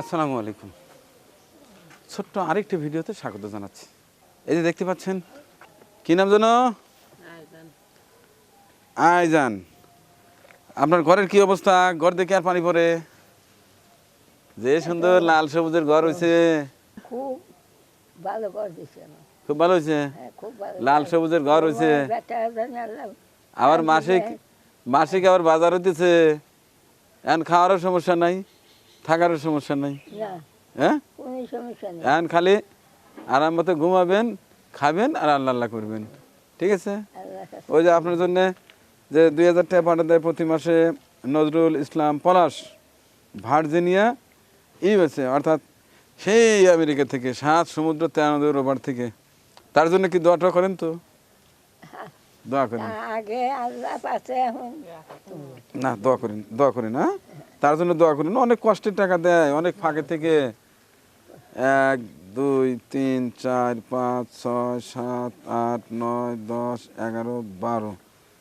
আসসালামু আলাইকুম। ছোট্ট আরেকটি ভিডিওতে স্বাগত জানাচ্ছি। এই যে দেখতে পাচ্ছেন কি নাম যেন? আয়জান। আপনার ঘরের কি অবস্থা? ঘর দেখে আর পানি পড়ে। যে সুন্দর লাল সবুজের ঘর হয়েছে খুব ভালো খুব ভালো হয়েছে হ্যাঁ লাল সবুজের ঘর হয়েছে আবার মাসিক মাসিক আবার বাজার হইতেছে। এখন খাওয়ারও সমস্যা নাই। থাকারও সমস্যা নাই। হ্যাঁ এখন খালি আরাম মতো ঘুমাবেন খাবেন আর আল্লাহ আল্লাহ করবেন। ঠিক আছে? ওই যে আপনার জন্য যে দুই হাজার টাকা পাঠা দেয় প্রতি মাসে নজরুল ইসলাম পলাশ ভার্জিনিয়া ইউএসএ অর্থাৎ সেই আমেরিকা থেকে সাত সমুদ্র তেরো নদীর ওপার থেকে। তার জন্য কি দোয়াটা করেন তো? দোয়া করেন। আগে আল্লাহ পাশে এখন না দোয়া করেন দোয়া করেন হ্যাঁ? তার জন্য দোয়া করেন। অনেক কষ্টের টাকা দেয় অনেক ফাঁকে থেকে। এক দুই তিন চার পাঁচ ছয় সাত আট নয় দশ এগারো বারো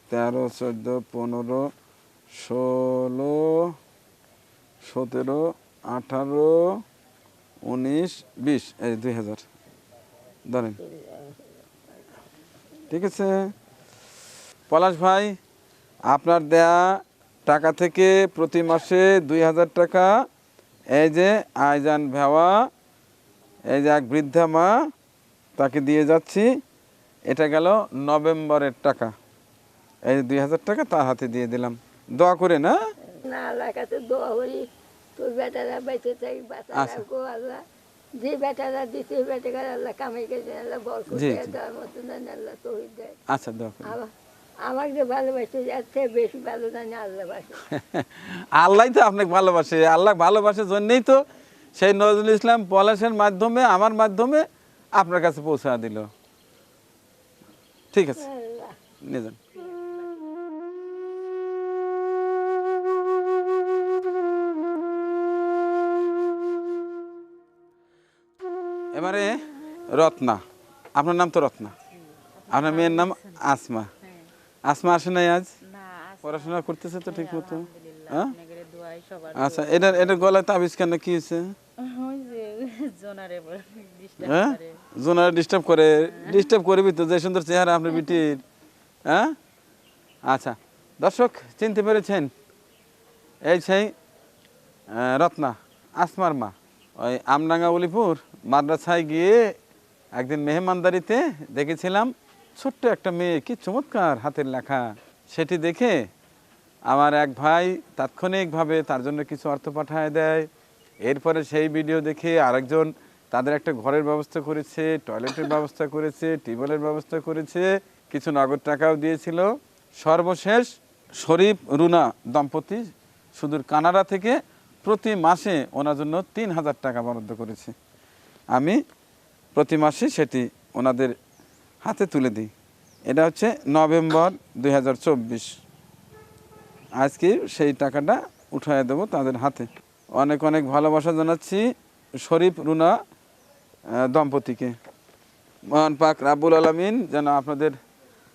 তেরো চোদ্দ পনেরো ষোলো সতেরো আঠারো উনিশ বিশ। এই দুই হাজার। ধরেন। ঠিক আছে? পলাশ ভাই আপনার দেয়া টাকা থেকে প্রতি মাসে দুই হাজার টাকা। এই যে আয়জান ভেওয়া এই যে এক বৃদ্ধা মা তাকে দিয়ে যাচ্ছি। এটা গেল নভেম্বরের টাকা। এই যে দুই হাজার টাকা তার হাতে দিয়ে দিলাম। দোয়া করে না? আচ্ছা। দেয় আচ্ছা করে। আমাকে যে ভালোবাসতে যাচ্ছে বেশি ভালো জানি আল্লাহ বাসে আল্লাহ তো আপনাকে ভালোবাসে আল্লাহ ভালোবাসে জন্যই তো সেই নজরুল ইসলাম পলাশের মাধ্যমে আমার মাধ্যমে আপনার কাছে পৌঁছা দিল। ঠিক আছে নিয়ে যান। এবারে রত্না আপনার নাম তো রত্না। আপনার মেয়ের নাম আসমা। আসমা আসে নাই আজ? পড়াশোনা করতেছে তো ঠিক মতো। হ্যাঁ? আচ্ছা এটার এটার গলায় তাবিজ কেন কি হয়েছে? জোনারে ডিস্টার্ব হ্যাঁ? করে। ডিস্টার্ব করবি তো যে সুন্দর চেহারা আপনার বিটির। হ্যাঁ? আচ্ছা দর্শক চিনতে পেরেছেন? এই সেই রত্না আসমার মা ওই আমডাঙ্গা উলিপুর মাদ্রাসায় গিয়ে একদিন মেহমানদারিতে দেখেছিলাম ছোট্ট একটা মেয়ে কি চমৎকার হাতের লেখা। সেটি দেখে আমার এক ভাই তাৎক্ষণিকভাবে তার জন্য কিছু অর্থ পাঠায় দেয়। এরপরে সেই ভিডিও দেখে আরেকজন তাদের একটা ঘরের ব্যবস্থা করেছে, টয়লেটের ব্যবস্থা করেছে টিউবওয়েলের ব্যবস্থা করেছে, কিছু নগদ টাকাও দিয়েছিল। সর্বশেষ শরীফ রুনা দম্পতি সুদূর কানাডা থেকে প্রতি মাসে ওনার জন্য তিন হাজার টাকা বরাদ্দ করেছে। আমি প্রতি মাসে সেটি ওনাদের হাতে তুলে দিই। এটা হচ্ছে নভেম্বর দুই হাজার চব্বিশ। আজকে সেই টাকাটা উঠায় দেবো তাদের হাতে। অনেক অনেক ভালোবাসা জানাচ্ছি শরীফ, রুনা দম্পতিকে। মহান পাক রাব্বুল আলমিন যেন আপনাদের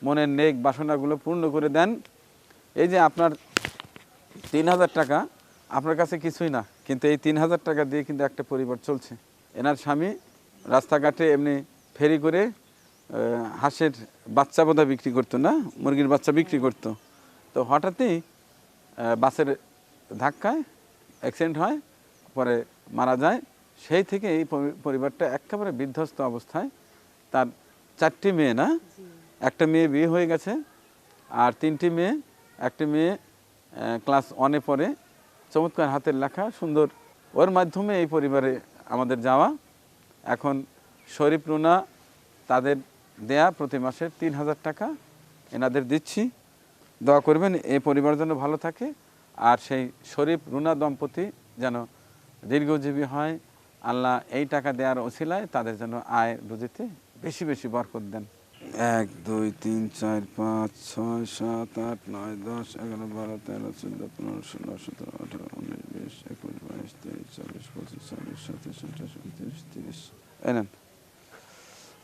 মনের নেক বাসনাগুলো পূর্ণ করে দেন। এই যে আপনার তিন হাজার টাকা, আপনার কাছে কিছুই না, কিন্তু এই তিন হাজার টাকা দিয়ে কিন্তু একটা পরিবার চলছে। এনার স্বামী রাস্তাঘাটে এমনি ফেরি করে হাঁসের বাচ্চা বোধহয় বিক্রি করতো, না? মুরগির বাচ্চা বিক্রি করতো। তো হঠাৎই বাসের ধাক্কায় অ্যাক্সিডেন্ট হয়, পরে মারা যায়। সেই থেকে এই পরিবারটা একেবারে বিধ্বস্ত অবস্থায়। তার চারটি মেয়ে, না? একটা মেয়ে বিয়ে হয়ে গেছে, আর তিনটি মেয়ে, একটি মেয়ে ক্লাস ওয়ানে পড়ে। চমৎকার হাতের লেখা, সুন্দর। ওর মাধ্যমে এই পরিবারে আমাদের যাওয়া। এখন শরীফ রুনা তাদের দেয়া প্রতি মাসে তিন হাজার টাকা এনাদের দিচ্ছি। দোয়া করবেন এই পরিবার যেন ভালো থাকে। আর সেই শরীফ রুনা দম্পতি যেন দীর্ঘজীবী হয় আল্লাহ এই টাকা দেওয়ার ওসিলায় তাদের যেন আয় রুজিতে বেশি বেশি বরকত দেন। এক দুই তিন চার পাঁচ ছয় সাত আট নয় দশ এগারো বারো তেরো চোদ্দ পনেরো ষোলো সতেরো আঠারো উনিশ বিশ একুশ বাইশ তেইশ চব্বিশ পঁচিশ ছাব্বিশ সাতাশ আঠাশ উনত্রিশ তিরিশ।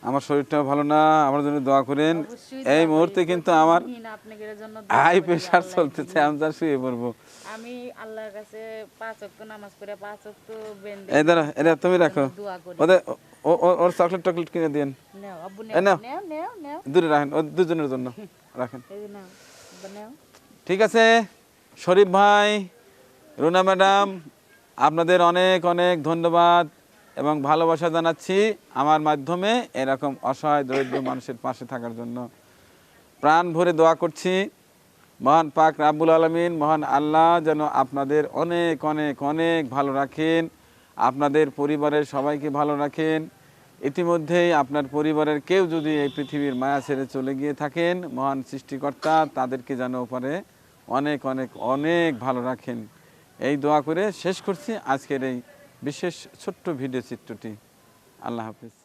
আমার শরীরটাও ভালো না আমার জন্য দোয়া করেন। এই মুহূর্তে কিন্তু আমার হাই প্রেশার চলতেছে আমি তার শুয়ে পড়ব। আমি আল্লাহর কাছে পাঁচ ওয়াক্ত নামাজ পড়ে পাঁচ ওয়াক্ত এই দাঁড়া এটা তুমি রাখো। ওদের ও- ও- ওর চকলেট টকলেট কিনে দিন দূরে রাখেন ও দুজনের জন্য রাখেন। যে ঠিক আছে শরীফ ভাই রুনা ম্যাডাম আপনাদের অনেক অনেক ধন্যবাদ। এবং ভালোবাসা জানাচ্ছি আমার মাধ্যমে এরকম অসহায় দরিদ্র মানুষের পাশে থাকার জন্য। প্রাণ ভরে দোয়া করছি। মহান পাক রাব্বুল আলমিন, মহান আল্লাহ যেন আপনাদের অনেক অনেক অনেক ভালো রাখেন। আপনাদের পরিবারের সবাইকে ভালো রাখেন। ইতিমধ্যেই আপনার পরিবারের কেউ যদি এই পৃথিবীর মায়া ছেড়ে চলে গিয়ে থাকেন, মহান সৃষ্টিকর্তা, তাদেরকে যেন উপরে অনেক অনেক অনেক ভালো রাখেন। এই দোয়া করে শেষ করছি আজকের এই বিশেষ ছোট্ট ভিডিও চিত্রটি। আল্লাহ হাফিজ।